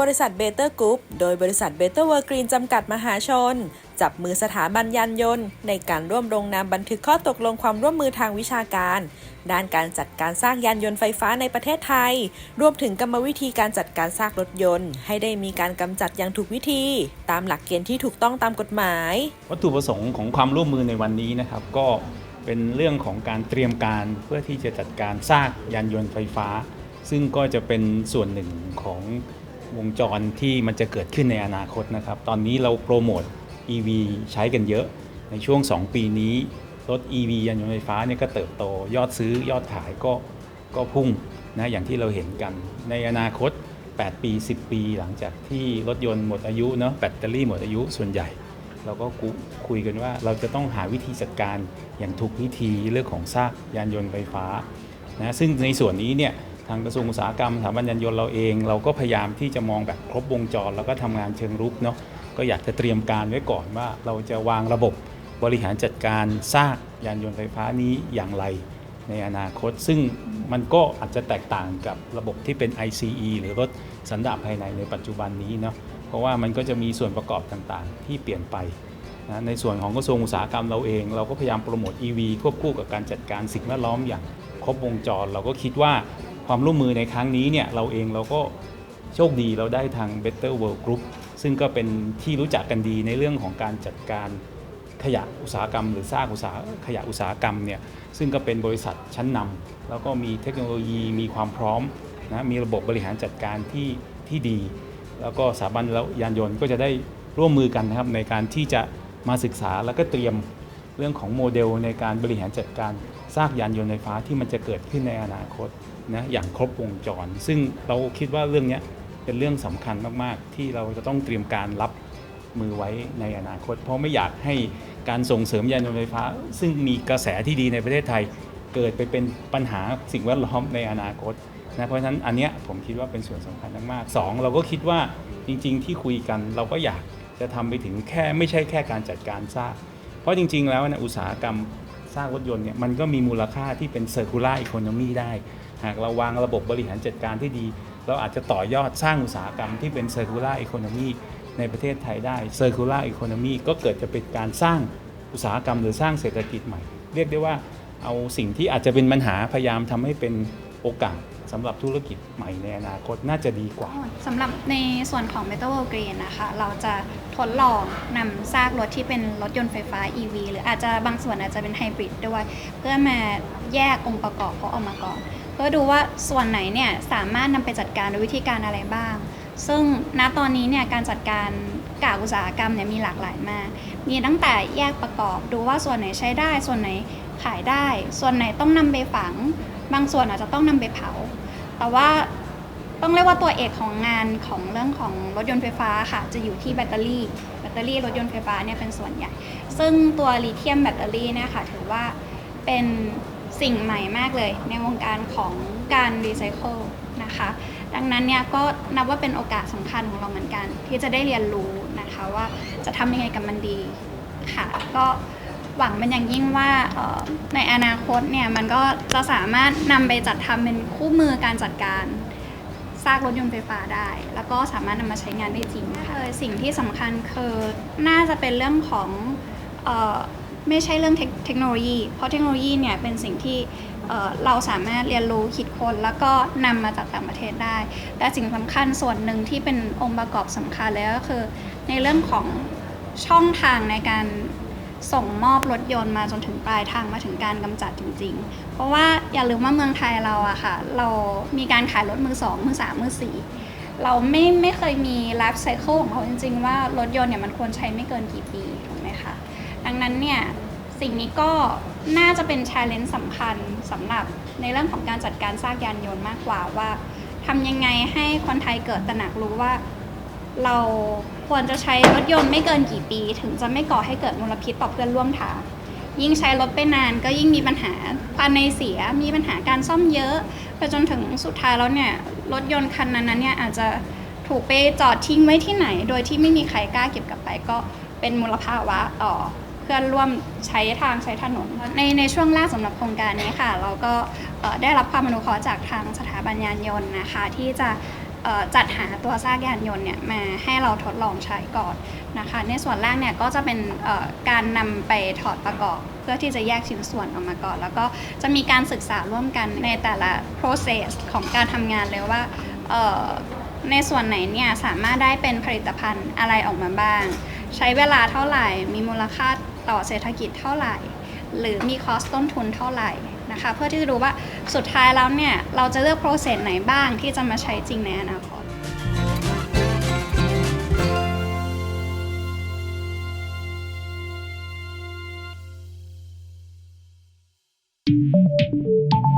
บริษัทเบเตอร์กรุ๊ปโดยบริษัทเบเตอร์เวอร์กรีนจำกัดมหาชน จับมือสถาบันยานยนต์ ในการร่วมลงนามบันทึกข้อตกลงความร่วมมือทางวิชาการ ด้านการจัดการสร้างยานยนต์ไฟฟ้าในประเทศไทย รวมถึงกรรมวิธีการจัดการซากรถยนต์ ให้ได้มีการกำจัดอย่างถูกวิธี ตามหลักเกณฑ์ที่ถูกต้องตามกฎหมาย วัตถุประสงค์ของความร่วมมือในวันนี้นะครับ ก็เป็นเรื่องของการเตรียมการเพื่อที่จะจัดการซากยานยนต์ไฟฟ้า ซึ่งก็จะเป็นส่วนหนึ่งของ วงจรที่มันจะเกิดขึ้นในอนาคตนะครับ ตอนนี้เราโปรโมท EV ใช้กันเยอะ ในช่วง 2 ปีนี้ รถ EV ยานยนต์ไฟฟ้าเนี่ยก็เติบโต ยอดซื้อยอดขายก็ก็พุ่งนะอย่างที่เราเห็นกัน ในอนาคต 8 ปี 10 ปี หลังจากที่รถยนต์หมดอายุเนาะแบตเตอรี่หมดอายุส่วนใหญ่ เราก็คุคุยกันว่าเราจะต้องหาวิธีจัดการอย่างถูกวิธีเรื่องของซากยานยนต์ไฟฟ้านะซึ่งในส่วนนี้เนี่ย ทางกระทรวงอุตสาหกรรมสถาบันยานยนต์เราเอง เราก็พยายามที่จะมองแบบครบวงจร แล้วก็ทำงานเชิงรุกเนาะก็อยากจะเตรียมการไว้ก่อนว่าเราจะวางระบบบริหารจัดการซากยานยนต์ไฟฟ้านี้อย่างไรในอนาคต ซึ่งมันก็อาจจะแตกต่างกับระบบที่เป็น ICE หรือรถสันดาปภายในในปัจจุบันนี้เนาะเพราะว่ามันก็จะมีส่วนประกอบต่างๆ ที่เปลี่ยนไปนะในส่วนของกระทรวงอุตสาหกรรมเราเอง เราก็พยายามโปรโมท EV ควบคู่กับการจัดการสิ่งแวดล้อมอย่างครบวงจร เราก็คิดว่า ความร่วมมือในครั้งนี้เนี่ยเราเองเราก็โชคดีเราได้ทาง Better World Group ซึ่งก็เป็นที่รู้จักกันดีในเรื่องของการจัดการขยะอุตสาหกรรม หรือสร้างอุตสาหขยะอุตสาหกรรมเนี่ยซึ่งก็เป็นบริษัทชั้นนำแล้วก็มีเทคโนโลยีมีความพร้อมนะมีระบบบริหารจัดการที่ที่ดี แล้วก็สถาบันแล้วยานยนต์ก็จะได้ร่วมมือกันนะครับในการที่จะมาศึกษาแล้วก็เตรียม เรื่องของโมเดลในการบริหารจัดการซากยานยนต์ไฟฟ้าที่มันจะเกิดขึ้นในอนาคตนะอย่างครบวงจร ซึ่งเราคิดว่าเรื่องนี้เป็นเรื่องสำคัญมาก ๆ ที่เราจะต้องเตรียมการรับมือไว้ในอนาคต เพราะไม่อยากให้การส่งเสริมยานยนต์ไฟฟ้า ซึ่งมีกระแสที่ดีในประเทศไทย เกิดไปเป็นปัญหาสิ่งแวดล้อมในอนาคตนะเพราะฉะนั้นอันเนี้ยผมคิดว่าเป็นส่วนสำคัญมากๆสองเราก็คิดว่าจริง ๆ ที่คุยกันเราก็อยากจะทำไปถึงแค่ไม่ใช่แค่การจัดการซาก เพราะจริง ๆ แล้วนะอุตสาหกรรมสร้างรถยนต์เนี่ยมันก็มีมูลค่าที่เป็น circular economy ได้ หากเราวางระบบบริหารจัดการที่ดี เราอาจจะต่อยอดสร้างอุตสาหกรรมที่เป็น circular economy ในประเทศไทยได้ circular economy ก็เกิดจะเป็นการสร้างอุตสาหกรรมหรือสร้างเศรษฐกิจใหม่ เรียกได้ว่าเอาสิ่งที่อาจจะเป็นปัญหาพยายามทำให้เป็นโอกาส สำหรับธุรกิจใหม่ในอนาคตน่าจะดีกว่า สำหรับในส่วนของ Metal World Green นะคะ เราจะทดลองนำซากรถที่เป็นรถยนต์ไฟฟ้า EV หรืออาจจะบางส่วนอาจจะเป็นไฮบริดด้วย เพื่อมาแยกองค์ประกอบเขาออกมาก่อน เพื่อดูว่าส่วนไหนเนี่ยสามารถนำไปจัดการโดยวิธีการอะไรบ้าง ซึ่งณตอนนี้เนี่ยการจัดการกากอุตสาหกรรมเนี่ยมีหลากหลายมาก มีตั้งแต่แยกประกอบดูว่าส่วนไหนใช้ได้ ส่วนไหนขายได้ ส่วนไหนต้องนำไปฝัง บางส่วนอาจจะต้องนำไปเผา แต่ว่าต้องเรียกว่าตัวเอกของงานของเรื่องของรถยนต์ไฟฟ้าค่ะ จะอยู่ที่แบตเตอรี่ แบตเตอรี่รถยนต์ไฟฟ้าเนี่ยเป็นส่วนใหญ่ ซึ่งตัวลิเธียมแบตเตอรี่เนี่ยค่ะถือว่าเป็นสิ่งใหม่มากเลย ในวงการของการรีไซเคิลนะคะ ดังนั้นเนี่ยก็นับว่าเป็นโอกาสสำคัญของเราเหมือนกัน ที่จะได้เรียนรู้นะคะว่าจะทำยังไงกับมันดีค่ะ ก็ หวังเป็นอย่างยิ่งว่าในอนาคตเนี่ยมันก็จะสามารถนำไปจัดทำเป็นคู่มือการจัดการซากรถยนต์ไฟฟ้าได้ แล้วก็สามารถนำมาใช้งานได้จริงนะคะเออสิ่งที่สำคัญคือน่าจะเป็นเรื่องของออไม่ใช่เรื่องเทคโนโลยี เพราะเทคโนโลยีเนี่ยเป็นสิ่งที่เเราสามารถเรียนรู้คิดค้นแล้วก็นำมาจากต่างประเทศได้ แต่สิ่งสำคัญส่วนหนึ่งที่เป็นองค์ประกอบสำคัญเลยก็คือ ในเรื่องของช่องทางในการ ส่งมอบรถยนต์มาจนถึงปลายทางมาถึงการกำจัดจริง ๆ เพราะว่าอย่าลืมว่าเมืองไทยเราอะค่ะ เรามีการขายรถมือสองมือสามมือสี่เราไม่ไม่เคยมีไลฟ์ไซเคิลของเขาจริง ๆ ว่ารถยนต์เนี่ยมันควรใช้ไม่เกินกี่ปีถูกไหมคะดังนั้นเนี่ยสิ่งนี้ก็น่าจะเป็น challenge สำคัญสำหรับในเรื่องของการจัดการซากยานยนต์มากกว่าว่าทำยังไงให้คนไทยเกิดตระหนักรู้ว่า เราควรจะใช้รถยนต์ไม่เกินกี่ปี ถึงจะไม่ก่อให้เกิดมลพิษต่อเพื่อนร่วมทาง ยิ่งใช้รถไปนานก็ยิ่งมีปัญหาภายในเสีย มีปัญหาการซ่อมเยอะ ไปจนถึงสุดท้ายแล้วเนี่ยรถยนต์คันนั้นเนี่ยอาจจะถูกไปจอดทิ้งไว้ที่ไหน โดยที่ไม่มีใครกล้าเก็บกลับไปก็เป็นมลภาวะต่อเพื่อนร่วมใช้ทางใช้ถนน ในในช่วงแรกสำหรับโครงการนี้ค่ะ เราก็ได้รับความอนุเคราะห์จากทางสถาบันยานยนต์นะคะ ที่จะ จัดหาตัวซากยานยนต์เนี่ยมาให้เราทดลองใช้ก่อนนะคะ ในส่วนแรกเนี่ยก็จะเป็นการนำไปถอดประกอบ เพื่อที่จะแยกชิ้นส่วนออกมาก่อน แล้วก็จะมีการศึกษาร่วมกันในแต่ละ process ของการทำงานเลยว่าในส่วนไหนเนี่ยสามารถได้เป็นผลิตภัณฑ์อะไรออกมาบ้าง ใช้เวลาเท่าไหร่ มีมูลค่าต่อเศรษฐกิจเท่าไหร่ หรือมีคอสต้นทุนเท่าไหร่ นะคะ เพื่อที่จะดูว่าสุดท้ายแล้วเนี่ย เราจะเลือกโปรเซสไหนบ้างที่จะมาใช้จริงในอนาคต「